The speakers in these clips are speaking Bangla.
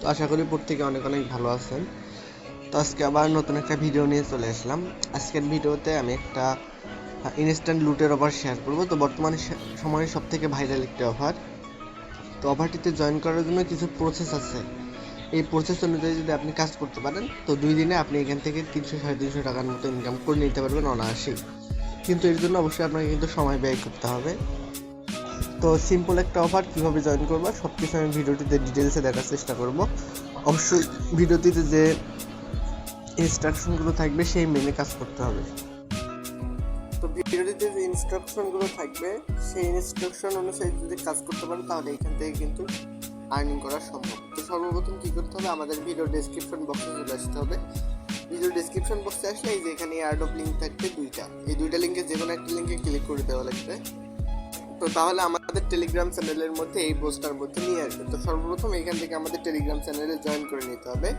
তো আশা করি প্রত্যেকে অনেক অনেক ভালো আছেন। তো আজকে আবার নতুন একটা ভিডিও নিয়ে চলে আসলাম। আজকের ভিডিওতে আমি একটা ইনস্ট্যান্ট লুটের অফার শেয়ার করব। তো বর্তমানে সময়ে সব থেকে ভাইরাল একটি অফার তো অফারটিতে জয়েন করার জন্য কিছু প্রসেস আছে। এই প্রসেস অনুযায়ী যদি আপনি কাজ করতে পারেন, তো দুই দিনে আপনি এখান থেকে তিনশো সাড়ে তিনশো টাকার মতো ইনকাম করে নিতে পারবেন অনায়াসেই। কিন্তু এর জন্য অবশ্যই আপনাকে কিন্তু সময় ব্যয় করতে হবে। তো সিম্পল একটা অফার কীভাবে জয়েন করব সব কিছু আমি ভিডিওটিতে ডিটেলসে দেখার চেষ্টা করব। অবশ্যই ভিডিওটিতে যে ইনস্ট্রাকশনগুলো থাকবে, সেই মেনে কাজ করতে হবে। তো ভিডিওটিতে যে ইনস্ট্রাকশনগুলো থাকবে, সেই ইনস্ট্রাকশন অনুযায়ী যদি কাজ করতে পারেন তাহলে এখান থেকে কিন্তু আর্নিং করা সম্ভব। তো সর্বপ্রথম কী করতে হবে? আমাদের ভিডিও ডেসক্রিপশন বক্সে চলে আসতে হবে। ভিডিও ডেসক্রিপশন বক্সে আসলে এই যে এখানে অফ লিঙ্ক থাকবে দুইটা। এই দুইটা লিঙ্কে যে কোনো একটা লিঙ্কে ক্লিক করে দেওয়া লাগবে। তো তাহলে আমাদের টেলিগ্রাম চ্যানেলের মধ্যে এই পোস্টার মধ্যে নিয়ে আসবে তো সর্বপ্রথম এখান থেকে আমাদের টেলিগ্রাম চ্যানেলে জয়েন করে নিতে হবে।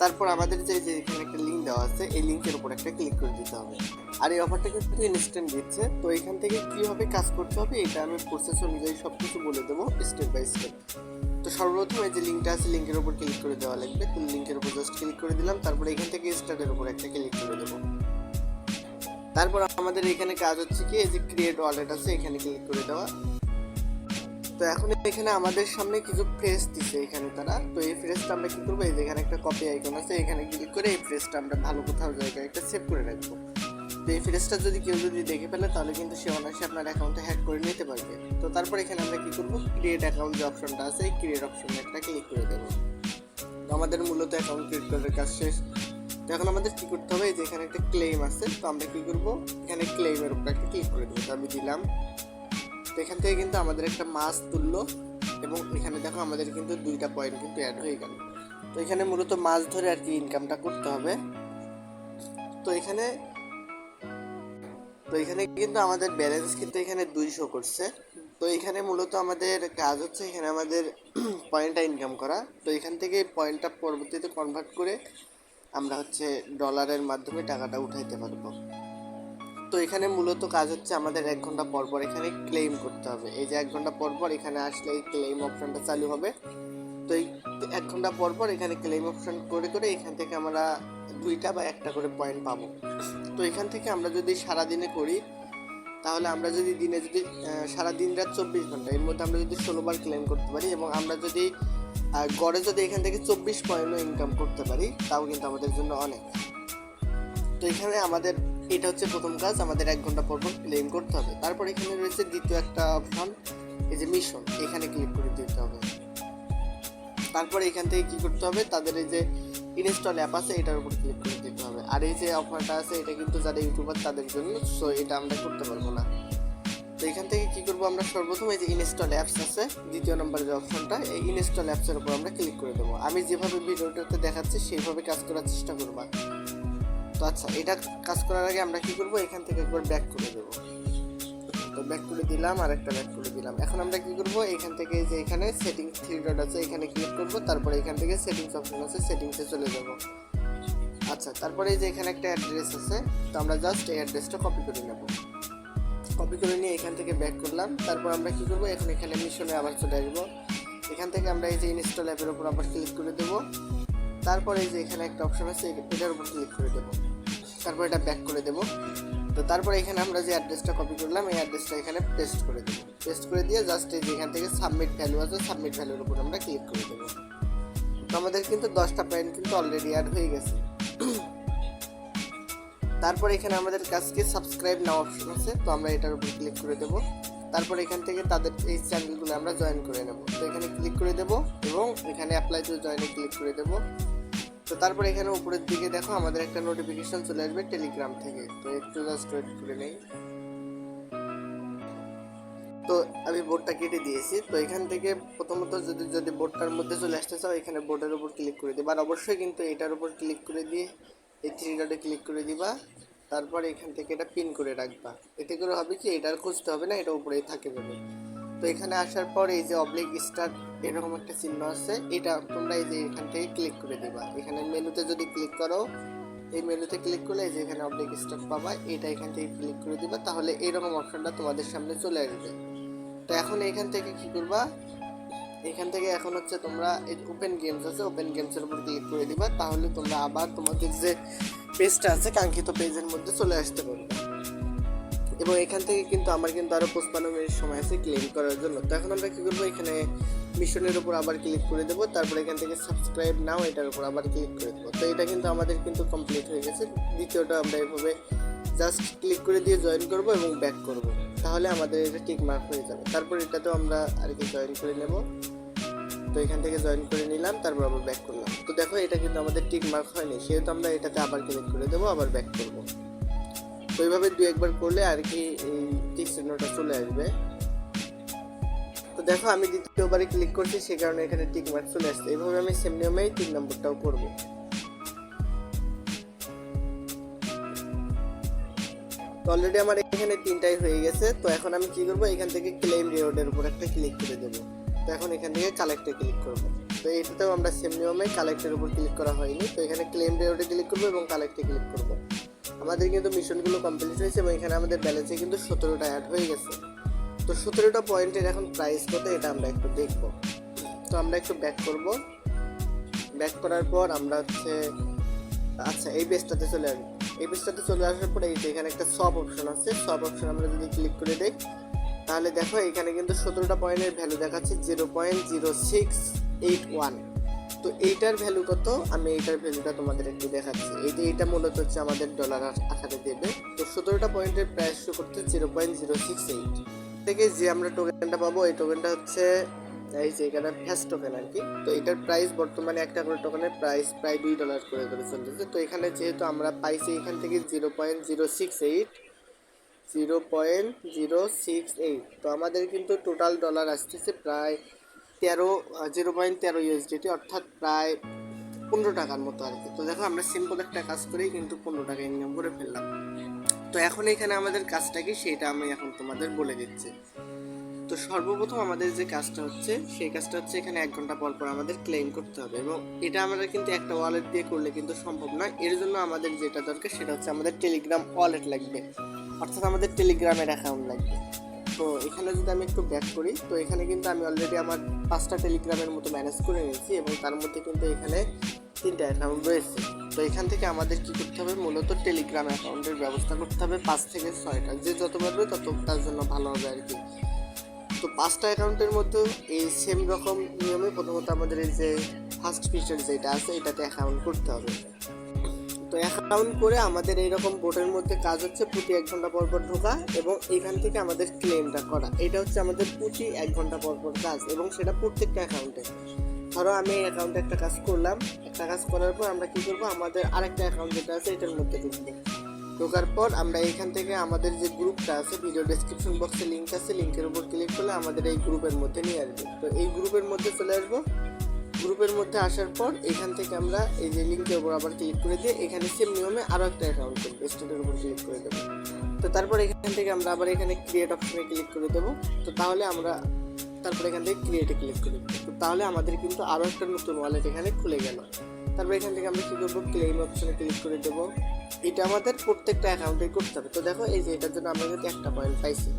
তারপর আমাদের যে যে এখানে একটা লিঙ্ক দেওয়া আছে, এই লিঙ্কের উপর একটা ক্লিক করে দিতে হবে। আর এই অফারটা কিন্তু ইনস্ট্যান্ট দিচ্ছে। তো এখান থেকে কীভাবে কাজ করতে হবে, এটা আমি প্রসেস অনুযায়ী সব কিছু বলে দেবো স্টেপ বাই স্টেপ তো সর্বপ্রথম এই যে লিঙ্কটা আছে লিঙ্কের উপর ক্লিক করে দেওয়া লাগবে। তো লিঙ্কের উপর জাস্ট ক্লিক করে দিলাম। তারপরে এখান থেকে স্টার্টের উপর একটা ক্লিক করে দেবো। তারপর আমাদের এখানে কাজ হচ্ছে কি, এই যে ক্রিয়েট ওয়ালেট আছে, এখানে ক্লিক করে দেওয়া। তো এখন এখানে আমাদের সামনে কিছু ফ্রেস দিছে এখানে তারা। তো এই ফ্রেসটা আমরা কি করব? এই যে এখানে একটা কপি আইকন আছে, এখানে ক্লিক করে এই ফ্রেসটা আমরা ভালো কোথাও জায়গায় একটা সেভ করে রাখব। তো এই ফ্রেসটা যদি কেউ যদি দেখে ফেলে, তাহলে কিন্তু সে অনায়াসে আপনার অ্যাকাউন্টে হ্যাক করে নিতে পারবে। তো তারপর এখানে আমরা কি করব? ক্রিয়েট অ্যাকাউন্ট যে অপশনটা আছে, এই ক্রিয়েট অপশনে একটা ক্লিক করে দেবো। আমাদের মূলত অ্যাকাউন্ট ক্রিয়েট করার কাজ শেষ। এখন আমাদের কি করতে হবে? যে এখানে একটা ক্লেম আছে, তো আমরা কি করব? এখানে ক্লেমের উপর একটা ক্লিক করে দেবো। তো আমি দিলাম। তো এখান থেকে কিন্তু আমাদের একটা মাছ তুললো এবং এখানে দেখো আমাদের কিন্তু দুইটা পয়েন্ট কিন্তু অ্যাড হয়ে গেল। তো এখানে মূলত মাছ ধরে আর কি ইনকামটা করতে হবে। তো এখানে তো এখানে কিন্তু আমাদের ব্যালেন্স কিন্তু এখানে দুইশো করছে। তো এখানে মূলত আমাদের কাজ হচ্ছে এখানে আমাদের পয়েন্টটা ইনকাম করা। তো এখান থেকে পয়েন্টটা পরবর্তীতে কনভার্ট করে আমরা হচ্ছে ডলারের মাধ্যমে টাকাটা উঠাইতে পারব। তো এখানে মূলত কাজ হচ্ছে আমাদের এক ঘণ্টা পর পর এখানে ক্লেম করতে হবে। এই যে এক ঘণ্টা পর পর এখানে আসলে এই ক্লেম অপশনটা চালু হবে। তো এই এক ঘণ্টা পর পর এখানে ক্লেম অপশন করে করে এখান থেকে আমরা দুইটা বা একটা করে পয়েন্ট পাবো। তো এখান থেকে আমরা যদি সারা দিনে করি, তাহলে আমরা যদি দিনে যদি সারা দিন রাত চব্বিশ ঘণ্টা, এর মধ্যে আমরা যদি ষোলোবার ক্লেম করতে পারি এবং আমরা যদি আর গড়ে যদি এখান থেকে চব্বিশ পয়েন্টও ইনকাম করতে পারি, তাও কিন্তু আমাদের জন্য অনেক। তো এখানে আমাদের, এটা হচ্ছে প্রথম কাজ, আমাদের এক ঘণ্টা পর পর ক্লেম করতে হবে। তারপর এখানে রয়েছে দ্বিতীয় একটা অপশন এই যে মিশন এখানে ক্লিক করে দিতে হবে। তারপর এখান থেকে কি করতে হবে? তাদের এই যে ইনস্টল অ্যাপ আছে, এটার উপর ক্লিক করে দিতে হবে। আর এই যে অফারটা আছে, এটা কিন্তু যারা ইউটিউবার তাদের জন্য সো এটা আমরা করতে পারব না। এখান থেকে কি করব আমরা সর্বপ্রথম এই যে ইনস্টল অ্যাপস আছে, দ্বিতীয় নম্বরের যে অপশনটা এই ইনস্টল অ্যাপসের উপর আমরা ক্লিক করে দেবো। আমি যেভাবে ভিডিওটাতে দেখাচ্ছি, সেইভাবে কাজ করার চেষ্টা করবা। তো আচ্ছা এটা কাজ করার আগে আমরা কি করব? এখান থেকে একবার ব্যাক করে দেবো। তো ব্যাক করে দিলাম আর একটা ব্যাক করে দিলাম। এখন আমরা কি করব? এখান থেকে যে এখানে সেটিংস থ্রি আছে, এখানে ক্লিক করব। তারপরে এখান থেকে সেটিংস অপশন আছে সেটিংসে চলে যাব। আচ্ছা তারপরে যে এখানে একটা অ্যাড্রেস আছে, তো আমরা জাস্ট এই অ্যাড্রেসটা কপি করে নেব। কপি করে নিয়ে এখান থেকে ব্যাক করলাম। তারপর আমরা কি করব? এখন এখানে মিশনে আবার চলে আসব। এখান থেকে আমরা এই যে ইনস্টল অ্যাপের উপর আবার ক্লিক করে দেবো। তারপরে এই যে এখানে একটা অপশন আছে, এটার উপর ক্লিক করে দেবো। তারপর এটা ব্যাক করে দেবো। তো তারপর এখানে আমরা যে অ্যাড্রেসটা কপি করলাম, এই অ্যাড্রেসটা এখানে পেস্ট করে দেবো। পেস্ট করে দিয়ে জাস্ট এই যে এখান থেকে সাবমিট ভ্যালু আছে সাবমিট ভ্যালুর উপর আমরা ক্লিক করে দেবো। তো আমাদের কিন্তু দশটা পয়েন্ট কিন্তু অলরেডি অ্যাড হয়ে গেছে। তারপর এখানে আমাদের কাছকে সাবস্ক্রাইব নাও অপশন আছে, তো আমরা এটার উপর ক্লিক করে দেবো। তারপর এখান থেকে তাদের এই চ্যানেলগুলো আমরা জয়েন করে নেব। তো এখানে ক্লিক করে দেবো এবং এখানে অ্যাপ্লাই টু জয়েনে ক্লিক করে দেবো। তো তারপর এখানে উপরের দিকে দেখো আমাদের একটা নোটিফিকেশন চলে আসবে টেলিগ্রাম থেকে। তো একটু জাস্ট ওয়েট করে নেই। তো আমি বোর্ডটা কেটে দিয়েছি। তো এখান থেকে প্রথমত যদি যদি বোর্ডটার মধ্যে চলে আসতে চাও, এখানে বোর্ডের উপর ক্লিক করে দিবা। আর অবশ্যই কিন্তু এটার উপর ক্লিক করে দিয়ে এই থ্রি ডটে ক্লিক করে দিবা, তারপর এখান থেকে এটা পিন করে রাখবা। এতে করে হবে কি এটার খুঁজতে হবে না, এটা উপরেই থাকে যাবে। তো এখানে আসার পর এই যে অবলিক স্টার এরকম একটা চিহ্ন আছে, এটা তোমরা এই যে এখান থেকে ক্লিক করে দিবা। এখানে মেনুতে যদি ক্লিক করো, এই মেনুতে ক্লিক করলে এই যে এখানে অবলিক স্টার পাবা, এটা এখান থেকে ক্লিক করে দিবা, তাহলে এরকম অপশনটা তোমাদের সামনে চলে আসবে। তো এখন এখান থেকে কি করবা এখান থেকে এখন হচ্ছে তোমরা এই ওপেন গেমস আছে ওপেন গেমসের উপর ক্লিক করে দিবা, তাহলে তোমরা আবার তোমাদের যে পেজটা আছে, কাঙ্ক্ষিত পেজের মধ্যে চলে আসতে পারবে। এবং এখান থেকে কিন্তু আমার কিন্তু আরও পঁচপান্ন মিনিট সময় আছে ক্লেম করার জন্য। তো এখন আমরা কী করব, এখানে মিশনের উপর আবার ক্লিক করে দেবো, তারপর এখান থেকে সাবস্ক্রাইব নাও এটার উপর আবার ক্লিক করে দেবো। তো এটা কিন্তু আমাদের কিন্তু কমপ্লিট হয়ে গেছে। দ্বিতীয়টা আমরা এভাবে জাস্ট ক্লিক করে দিয়ে জয়েন করব এবং ব্যাক করব। তাহলে আমাদের এটা টিক মার্ক হয়ে যাবে। তারপর এটাতেও আমরা আর কি জয়েন করে নেব। তো এখান থেকে জয়েন করে নিলাম, তারপর আবার ব্যাক করলাম। তো দেখো, এটা কিন্তু আমাদের টিক মার্ক হয়নি, সেহেতু আমরা এটাতে আবার ক্লিক করে দেবো, আবার ব্যাক করব। তো এইভাবে দু একবার করলে আর কি এই টিক চিহ্নটা চলে আসবে। তো দেখো, আমি দ্বিতীয়বারে ক্লিক করছি, সে কারণে এখানে টিক মার্ক চলে আসছে। এইভাবে আমি সেম নিয়মেই তিন নম্বরটাও করব। তো অলরেডি আমার এখানে তিনটাই হয়ে গেছে, তো এখন আমি কি করব? এখান থেকে ক্লেম রিওয়ার্ডের উপর একটা ক্লিক করে দেবো। তো এখন এখান থেকে কালেক্টে ক্লিক করব। তো এটাতেও আমরা সেম নিয়মে কালেক্টের উপর ক্লিক করা হয়নি। তো এখানে ক্লেম রিওয়ার্ডে ক্লিক করব এবং কালেক্টে ক্লিক করব। আমাদের কিন্তু মিশনগুলো কমপ্লিট হয়েছে এবং এখানে আমাদের ব্যালেন্সে কিন্তু সতেরোটা অ্যাড হয়ে গেছে। তো সতেরোটা পয়েন্টের এখন প্রাইস কত এটা আমরা একটু দেখব। তো আমরা একটু ব্যাক করব। ব্যাক করার পর আমরা হচ্ছে আচ্ছা এই পেজটাতে চলে আসব। এই পেজটাতে চলে আসার পরে এই যে এখানে একটা সব অপশন আছে সব অপশন আমরা যদি ক্লিক করে দিই তাহলে দেখো, এখানে কিন্তু সতেরোটা পয়েন্টের ভ্যালু দেখাচ্ছে zero point zero six eight one তো এইটার ভ্যালু কত? আমি এইটার ভ্যালুটা তোমাদের একটু দেখাচ্ছি। এই যে এইটা মূলত হচ্ছে আমাদের ডলার আকারে দেবে। তো সতেরোটা পয়েন্টের প্রাইস শো করতে zero point zero six eight থেকে যে আমরা টোকেনটা পাবো, এই টোকেনটা হচ্ছে, এই যে এখানে ফ্যাস টোকেন আর কি। তো এটার প্রাইস বর্তমানে একটা করে টোকেনের প্রাইস প্রায় দুই ডলার করে করে চলতেছে। তো এখানে যেহেতু আমরা পাইছি, এখান থেকে zero point zero six eight zero point zero six eight. তো আমাদের কিন্তু টোটাল ডলার আসতেছে প্রায় তেরো জিরো পয়েন্ট তেরো ইউএসডিটি অর্থাৎ প্রায় পনেরো টাকার মতো আর কি। তো দেখো আমরা সিম্পল একটা কাজ করেই কিন্তু পনেরো টাকা ইনকাম করে ফেললাম। তো এখন এখানে আমাদের কাজটা কি সেটা আমি এখন তোমাদের বলে দিচ্ছি। তো সর্বপ্রথম আমাদের যে কাজটা হচ্ছে, সেই কাজটা হচ্ছে এখানে এক ঘণ্টা পর পর আমাদের ক্লেম করতে হবে এবং এটা আমরা কিন্তু একটা ওয়ালেট দিয়ে করলে কিন্তু সম্ভব নয়। এর জন্য আমাদের যেটা দরকার সেটা হচ্ছে আমাদের টেলিগ্রাম ওয়ালেট লাগবে। অর্থাৎ আমাদের টেলিগ্রামের অ্যাকাউন্ট লাগবে। তো এখানে যদি আমি একটু ব্যাক করি, তো এখানে কিন্তু আমি অলরেডি আমার পাঁচটা টেলিগ্রামের মতো ম্যানেজ করে নিয়েছি এবং তার মধ্যে কিন্তু এখানে তিনটা অ্যাকাউন্ট রয়েছে। তো এখান থেকে আমাদের কি করতে হবে? মূলত টেলিগ্রাম অ্যাকাউন্টের ব্যবস্থা করতে হবে পাঁচ থেকে ছয়টা। যে যত পারবে তত তার জন্য ভালো হবে আর কি। তো পাঁচটা অ্যাকাউন্টের মধ্যে এই সেম রকম নিয়মে প্রথমত আমাদের এই যে ফার্স্ট ফিচার যেটা আছে, এটাতে অ্যাকাউন্ট করতে হবে। তো এক অ্যাকাউন্ট করে আমাদের এইরকম বোর্ডের মধ্যে কাজ হচ্ছে প্রতি এক ঘণ্টা পর পর ঢোকা এবং এখান থেকে আমাদের ক্লেমটা করা। এটা হচ্ছে আমাদের প্রতি এক ঘণ্টা পর পর কাজ এবং সেটা প্রত্যেকটা অ্যাকাউন্টে ধরো আমি এই অ্যাকাউন্টে একটা কাজ করলাম, একটা কাজ করার পর আমরা কি করব? আমাদের আরেকটা অ্যাকাউন্ট যেটা আছে এটার মধ্যে ঢুকবো। ঢোকার পর আমরা এখান থেকে আমাদের যে গ্রুপটা আছে ভিডিও ডেসক্রিপশন বক্সে লিঙ্ক আছে লিঙ্কের উপর ক্লিক করলে আমাদের এই গ্রুপের মধ্যে নিয়ে আসবে। তো এই গ্রুপের মধ্যে চলে আসব। গ্রুপের মধ্যে আসার পর এখান থেকে আমরা এই যে লিঙ্কের উপর আবার ক্লিক করে দিয়ে এখানে সেম নিয়মে আরও একটা অ্যাকাউন্ট করব স্টুডেন্টের উপর ক্লিক করে দেবো। তো তারপর এখান থেকে আমরা আবার এখানে ক্রিয়েট অপশনে ক্লিক করে দেবো। তো তাহলে আমরা তারপর এখান থেকে ক্রিয়েটে ক্লিক করে দেবো। তো তাহলে আমাদের কিন্তু আরও একটা নতুন ওয়ালেট এখানে খুলে গেল। তারপর এখান থেকে আমরা কী করব? ক্লেম অপশনে ক্লিক করে দেবো। এটা আমাদের প্রত্যেকটা অ্যাকাউন্টে করতে হবে। তো দেখো এই যে এটার জন্য আমরা কিন্তু একটা পয়েন্ট পাইছি।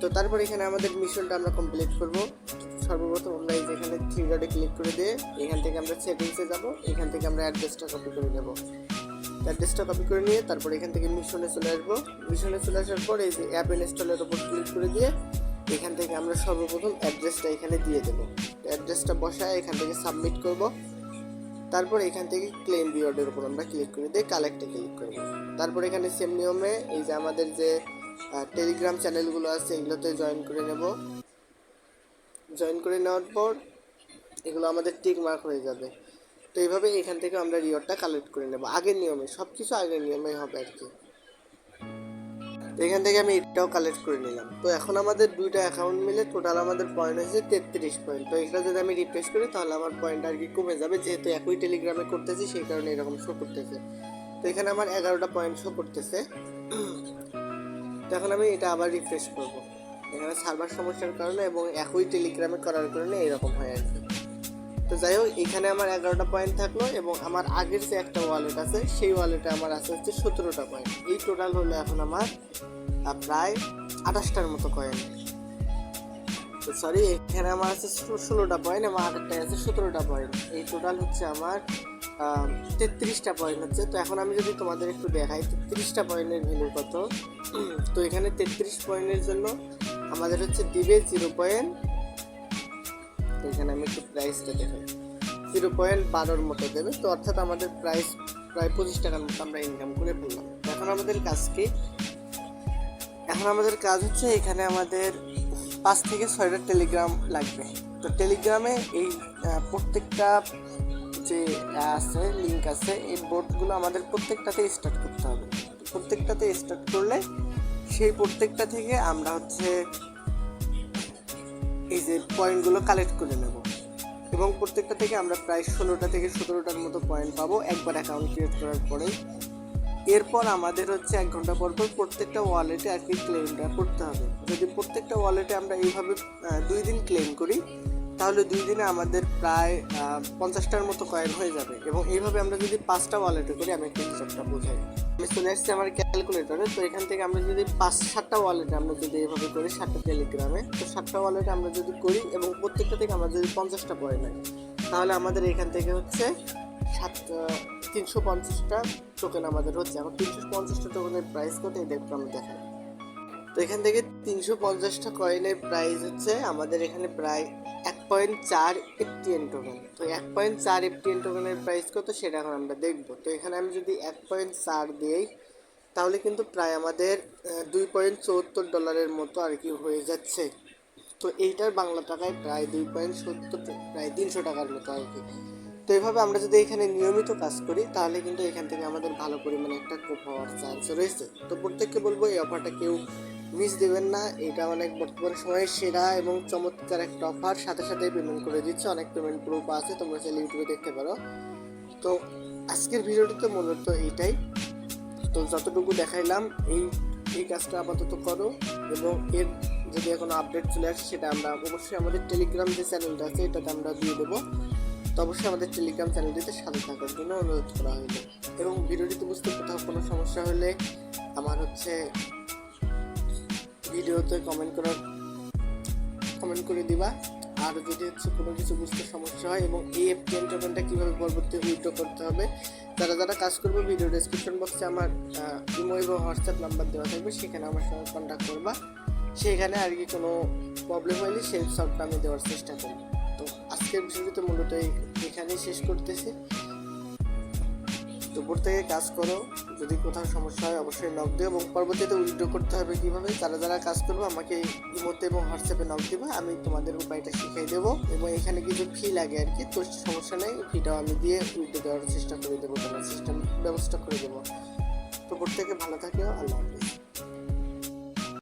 তো তারপর এখানে আমাদের মিশনটা আমরা কমপ্লিট করব। সর্বপ্রথম আমরা এই যে এখানে থ্রি ডটে ক্লিক করে দিয়ে এখান থেকে আমরা সেটিংসে যাব। এখান থেকে আমরা অ্যাড্রেসটা কপি করে নেব। অ্যাড্রেসটা কপি করে নিয়ে তারপর এখান থেকে মিশনে চলে আসব। মিশনে চলে আসার পর এই যে অ্যাপ ইনস্টলের ওপর ক্লিক করে দিয়ে এখান থেকে আমরা সর্বপ্রথম অ্যাড্রেসটা এখানে দিয়ে দেবো। অ্যাড্রেসটা বসায় এখান থেকে সাবমিট করব। তারপর এখান থেকে ক্লেম রিওয়ার্ডের উপর আমরা ক্লিক করে দিয়ে কালেক্টে ক্লিক করব। তারপর এখানে সেম নিয়মে এই যে আমাদের যে টেলিগ্রাম চ্যানেলগুলো আছে এগুলোতে জয়েন করে নেব। জয়েন করে নেওয়ার পর এগুলো আমাদের টিক মার্ক হয়ে যাবে। তো এইভাবে এখান থেকে আমরা রিওয়ার্ডটা কালেক্ট করে নেব। আগের নিয়মে সব কিছু আগের নিয়মেই হবে আর কি। এখান থেকে আমি এটাও কালেক্ট করে নিলাম। তো এখন আমাদের দুইটা অ্যাকাউন্ট মিলে টোটাল আমাদের পয়েন্ট হয়েছে তেত্রিশ পয়েন্ট তো এটা যদি আমি রিফ্রেশ করি, তাহলে আমার পয়েন্ট আর কি কমে যাবে। যেহেতু একই টেলিগ্রামে করতেছি, সেই কারণে এরকম শো করতেছে। তো এখানে আমার এগারোটা পয়েন্ট শো করতেছে। তো এখন আমি এটা আবার রিফ্রেশ করব। এখানে সার্ভার সমস্যার কারণে এবং একই টেলিগ্রামে করার কারণে এরকম হয় আর কি। তো যাই হোক এখানে আমার এগারোটা পয়েন্ট থাকল এবং আমার আগের যে একটা ওয়ালেট আছে, সেই ওয়ালেটে আমার আছে হচ্ছে সতেরোটা পয়েন্ট এই টোটাল হলো এখন আমার প্রায় আঠাশটার মতো কয়েন তো সরি এখানে আমার আছে ষোলোটা পয়েন্ট এবং আরেকটায় আছে সতেরোটা পয়েন্ট এই টোটাল হচ্ছে আমার তেত্রিশটা পয়েন্ট হচ্ছে। তো এখন আমি যদি তোমাদের একটু দেখাই, তেত্রিশটা পয়েন্টের ভ্যালু কত? তো এখানে তেত্রিশ পয়েন্টের জন্য আমাদের হচ্ছে দিবে জিরো পয়েন্ট, এখানে আমি একটু প্রাইসটা দেখাই। জিরো পয়েন্ট বারোর মতো দেবে, তো অর্থাৎ আমাদের প্রাইস প্রায় পঁচিশ টাকার মতো আমরা ইনকাম করে ফেললাম এখন আমাদের কাজ কি? এখন আমাদের কাজ হচ্ছে এখানে আমাদের পাঁচ থেকে ছয়টা টেলিগ্রাম লাগবে। তো টেলিগ্রামে এই প্রত্যেকটা যে আছে লিঙ্ক আছে, এই বোর্ডগুলো আমাদের প্রত্যেকটাতে স্টার্ট করতে হবে। প্রত্যেকটাতে স্টার্ট করলে সেই প্রত্যেকটা থেকে আমরা হচ্ছে এই যে পয়েন্টগুলো কালেক্ট করে নেব। এবং প্রত্যেকটা থেকে আমরা প্রায় ষোলোটা থেকে সতেরোটার মতো পয়েন্ট পাবো একবার অ্যাকাউন্ট ক্রিয়েট করার পরেই। এরপর আমাদের হচ্ছে এক ঘণ্টা পর পর প্রত্যেকটা ওয়ালেটে আর কি ক্লেমটা করতে হবে। যদি প্রত্যেকটা ওয়ালেটে আমরা এইভাবে দুই দিন ক্লেম করি তাহলে দুই দিনে আমাদের প্রায় পঞ্চাশটার মতো কয়েন হয়ে যাবে। এবং এইভাবে আমরা যদি পাঁচটা ওয়ালেটে করি, আমি একটু হিসাবটা বোঝাই। আমি চলে আসছি আমার ক্যালকুলেটরে তো এখান থেকে আমরা যদি পাঁচ, সাতটা ওয়ালেটে আমরা যদি এইভাবে করি, সাতটা টেলিগ্রামে তো সাতটা ওয়ালেটে আমরা যদি করি, এবং প্রত্যেকটা থেকে আমরা যদি পঞ্চাশটা পয়েন্ট হয় তাহলে আমাদের এখান থেকে হচ্ছে সাত তিনশো পঞ্চাশটা টোকেন আমাদের হচ্ছে। এখন তিনশো পঞ্চাশটা টোকেনের প্রাইস কত এই দেখতে আমি দেখাই। তো এখান থেকে তিনশো পঞ্চাশটা কয়েনের প্রাইস হচ্ছে। আমাদের এখানে প্রায় এক পয়েন্ট চার এফটিএন টোকেন তো এক পয়েন্ট চার এফটিএন টোকেনের প্রাইস কত সেটা এখন আমরা দেখব। তো এখানে আমি যদি এক পয়েন্ট চার দিই, তাহলে কিন্তু প্রায় আমাদের দুই পয়েন্ট চুয়াত্তর ডলারের মতো আর কি হয়ে যাচ্ছে। তো এইটার বাংলা টাকায় প্রায় দুই পয়েন্ট সত্তর, প্রায় তিনশো টাকার মতো আর কি। তো এইভাবে আমরা যদি এখানে নিয়মিত কাজ করি, তাহলে কিন্তু এখান থেকে আমাদের ভালো পরিমাণে একটা কোপ হওয়ার চান্স রয়েছে। তো প্রত্যেককে বলব এই অফারটা কেউ মিস দেবেন না, এটা অনেক বর্তমান সময়ে সেরা এবং চমৎকার একটা অফার সাথে সাথে পেমেন্ট করে দিচ্ছে, অনেক পেমেন্ট প্রুফ আছে, তোমরা চাইলে ইউটিউবে দেখতে পারো। তো আজকের ভিডিওটিতে মূলত এইটাই তো যতটুকু দেখাইলাম, এই এই কাজটা আপাতত করো এবং এর যদি কোনো আপডেট চলে আসে, সেটা আমরা অবশ্যই আমাদের টেলিগ্রাম যে চ্যানেলটা আছে, এটাতে আমরা দিয়ে দেবো। তো অবশ্যই আমাদের টেলিগ্রাম চ্যানেলটিতে সাথে থাকার জন্য অনুরোধ করা হলো। এবং ভিডিওটিতে বুঝতে কোথাও কোনো সমস্যা হলে আমার হচ্ছে ভিডিওতে কমেন্ট করার কমেন্ট করে দিবা। আর যদি হচ্ছে কোনো কিছু বুঝতে সমস্যা হয় এবং এই এফটিএন টোকেনটা কীভাবে পরবর্তী উইথড্র করতে হবে, যারা যারা কাজ করবে ভিডিও ডেসক্রিপশন বক্সে আমার ইমো এবং হোয়াটসঅ্যাপ নাম্বার দেওয়া থাকবে, সেখানে আমার সঙ্গে কন্ট্যাক্ট করবা। সেখানে আর কি কোনো প্রবলেম হলে সেই সলভটা আমি দেওয়ার চেষ্টা করি তো আজকের ভিডিওতে মূলত এখানেই শেষ করতেছি। দুপুর থেকে কাজ করো। যদি কোথাও সমস্যা হয়, অবশ্যই নক দিও এবং পরবর্তীতে উইথড্র করতে হবে কীভাবে? তারা যারা কাজ করব, আমাকে ইমোতে এবং হোয়াটসঅ্যাপে নক দিবে। আমি তোমাদের উপায়টা শিখিয়ে দেবো এবং এখানে কিছু ফি লাগে আর কি তো সমস্যা নেই ফিটাও আমি দিয়ে উইথড্র দেওয়ার চেষ্টা করে দেবো, তোমার সিস্টেম ব্যবস্থা করে দেবো। তো প্রত্যেকে ভালো থাকিও আল্লাহ